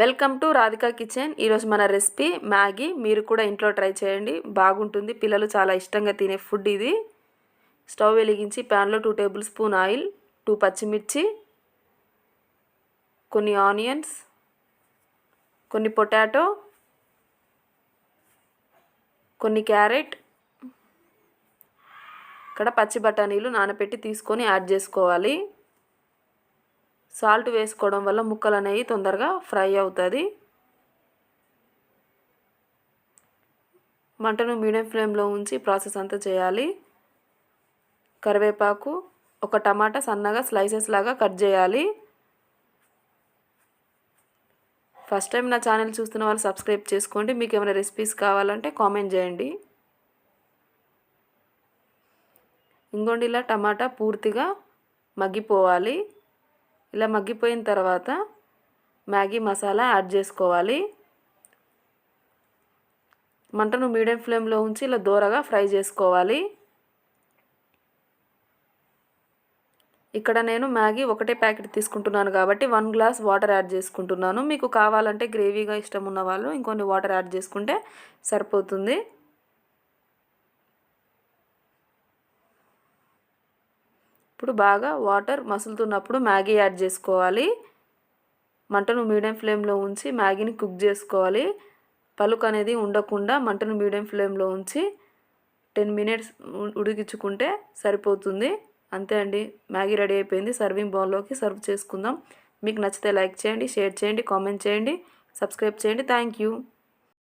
Welcome to Radhika kitchen. ఈరోజు మన recipe Maggi. మీరు కూడా ఇంట్లో ట్రై చేయండి. బాగుంటుంది. పిల్లలు చాలా ఇష్టంగా తినే ఫుడ్ ఇది. స్టవ్ వెలిగించి ప్యాన్లో two tablespoon oil two పచ్చిమిర్చి కొన్ని ఆనియన్స్ కొన్ని పొటాటో కొన్ని క్యారెట్. ఇక్కడ పచ్చి బఠానీలు నానబెట్టి తీసుకొని యాడ్ చేసుకోవాలి. సాల్ట్ వేసుకోవడం వల్ల ముక్కలు అనేవి తొందరగా ఫ్రై అవుతుంది. మంటను మీడియం ఫ్లేమ్లో ఉంచి ప్రాసెస్ అంతా చేయాలి. కరివేపాకు ఒక టమాటా సన్నగా స్లైసెస్ లాగా కట్ చేయాలి. ఫస్ట్ టైం నా ఛానల్ చూస్తున్న వాళ్ళు సబ్స్క్రైబ్ చేసుకోండి. మీకు ఏమైనా రెసిపీస్ కావాలంటే కామెంట్ చేయండి. ఇంకోండి ఇలా టమాటా పూర్తిగా మగ్గిపోవాలి. ఇలా మగ్గిపోయిన తర్వాత మ్యాగీ మసాలా యాడ్ చేసుకోవాలి. మంటను మీడియం ఫ్లేమ్లో ఉంచి ఇలా దూరగా ఫ్రై చేసుకోవాలి. ఇక్కడ నేను మ్యాగీ ఒకటే ప్యాకెట్ తీసుకుంటున్నాను కాబట్టి వన్ గ్లాస్ వాటర్ యాడ్ చేసుకుంటున్నాను. మీకు కావాలంటే గ్రేవీగా ఇష్టం ఉన్న వాళ్ళు ఇంకొన్ని వాటర్ యాడ్ చేసుకుంటే సరిపోతుంది. ఇప్పుడు బాగా వాటర్ మసులుతున్నప్పుడు మ్యాగీ యాడ్ చేసుకోవాలి. మంటను మీడియం ఫ్లేమ్లో ఉంచి మ్యాగీని కుక్ చేసుకోవాలి. పలుకు అనేది ఉండకుండా మంటను మీడియం ఫ్లేమ్లో ఉంచి టెన్ మినిట్స్ ఉడికించుకుంటే సరిపోతుంది. అంతే అండి. మ్యాగీ రెడీ అయిపోయింది. సర్వింగ్ బౌల్లోకి సర్వ్ చేసుకుందాం. మీకు నచ్చితే లైక్ చేయండి షేర్ చేయండి కామెంట్ చేయండి సబ్స్క్రైబ్ చేయండి. Thank you.